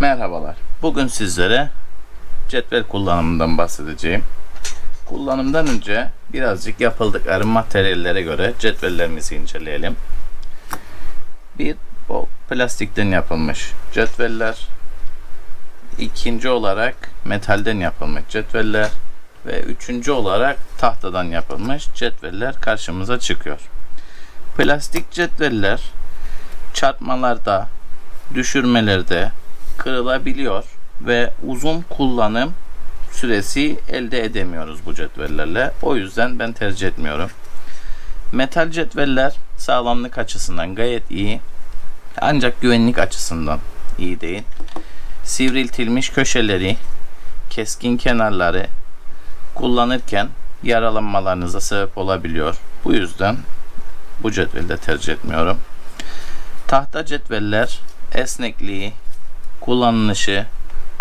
Merhabalar. Bugün sizlere cetvel kullanımından bahsedeceğim. Kullanımdan önce birazcık yapıldıkları materyallere göre cetvellerimizi inceleyelim. Bir o plastikten yapılmış cetveller. İkinci olarak metalden yapılmış cetveller ve üçüncü olarak tahtadan yapılmış cetveller karşımıza çıkıyor. Plastik cetveller çarpmalarda, düşürmelerde kırılabiliyor ve uzun kullanım süresi elde edemiyoruz bu cetvellerle. O yüzden ben tercih etmiyorum. Metal cetveller sağlamlık açısından gayet iyi. Ancak güvenlik açısından iyi değil. Sivriltilmiş köşeleri, keskin kenarları kullanırken yaralanmalarınıza sebep olabiliyor. Bu yüzden bu cetveli de tercih etmiyorum. Tahta cetveller esnekliği, kullanılışı,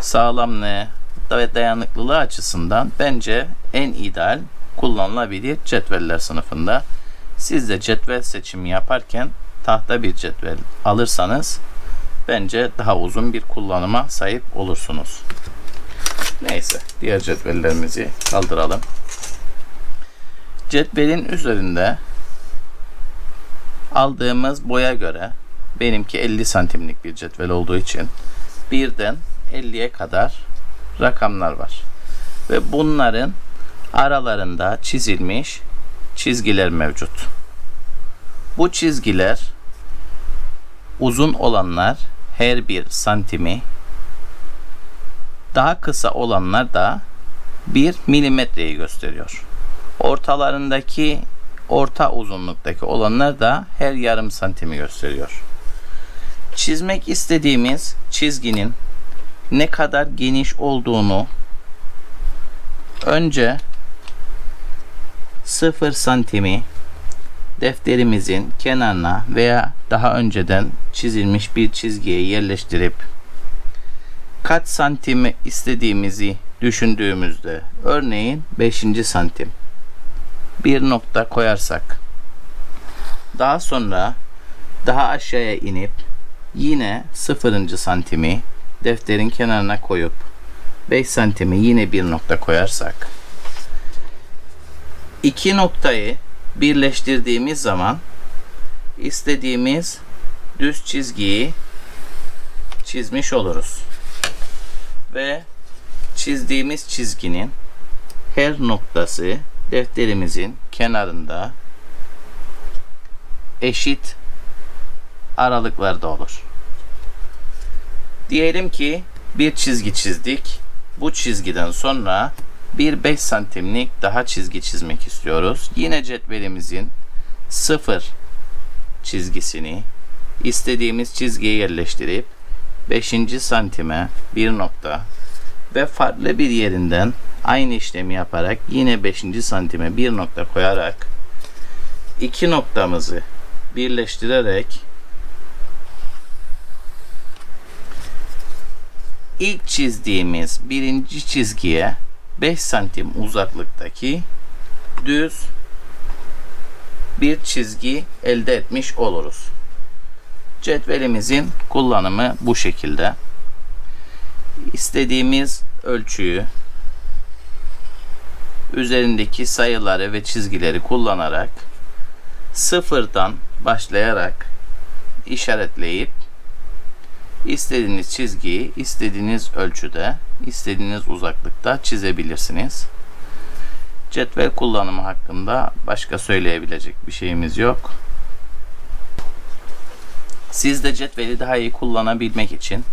sağlamlığı ve dayanıklılığı açısından bence en ideal kullanılabilir cetveller sınıfında. Siz de cetvel seçimi yaparken tahta bir cetvel alırsanız bence daha uzun bir kullanıma sahip olursunuz. Neyse diğer cetvellerimizi kaldıralım. Cetvelin üzerinde aldığımız boya göre benimki 50 santimlik bir cetvel olduğu için birden 50'ye kadar rakamlar var. Ve bunların aralarında çizilmiş çizgiler mevcut. Bu çizgiler uzun olanlar her bir santimi daha kısa olanlar da 1 milimetreyi gösteriyor. Ortalarındaki orta uzunluktaki olanlar da her yarım santimi gösteriyor. Çizmek istediğimiz çizginin ne kadar geniş olduğunu önce 0 santimi defterimizin kenarına veya daha önceden çizilmiş bir çizgiye yerleştirip kaç santimi istediğimizi düşündüğümüzde örneğin 5. santim bir nokta koyarsak daha sonra daha aşağıya inip yine 0. santimi defterin kenarına koyup 5 santimi yine bir nokta koyarsak iki noktayı birleştirdiğimiz zaman istediğimiz düz çizgiyi çizmiş oluruz. Ve çizdiğimiz çizginin her noktası defterimizin kenarında eşit aralıklarda olur. Diyelim ki bir çizgi çizdik. Bu çizgiden sonra bir 5 santimlik daha çizgi çizmek istiyoruz. Yine cetvelimizin sıfır çizgisini istediğimiz çizgiye yerleştirip 5. santime bir nokta ve farklı bir yerinden aynı işlemi yaparak yine 5. santime bir nokta koyarak iki noktamızı birleştirerek ilk çizdiğimiz birinci çizgiye 5 santim uzaklıktaki düz bir çizgi elde etmiş oluruz. Cetvelimizin kullanımı bu şekilde. İstediğimiz ölçüyü üzerindeki sayıları ve çizgileri kullanarak sıfırdan başlayarak işaretleyip istediğiniz çizgiyi istediğiniz ölçüde, istediğiniz uzaklıkta çizebilirsiniz. Cetvel kullanımı hakkında başka söyleyebilecek bir şeyimiz yok. Siz de cetveli daha iyi kullanabilmek için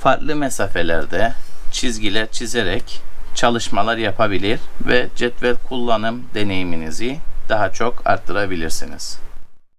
farklı mesafelerde çizgiler çizerek çalışmalar yapabilir ve cetvel kullanım deneyiminizi daha çok arttırabilirsiniz.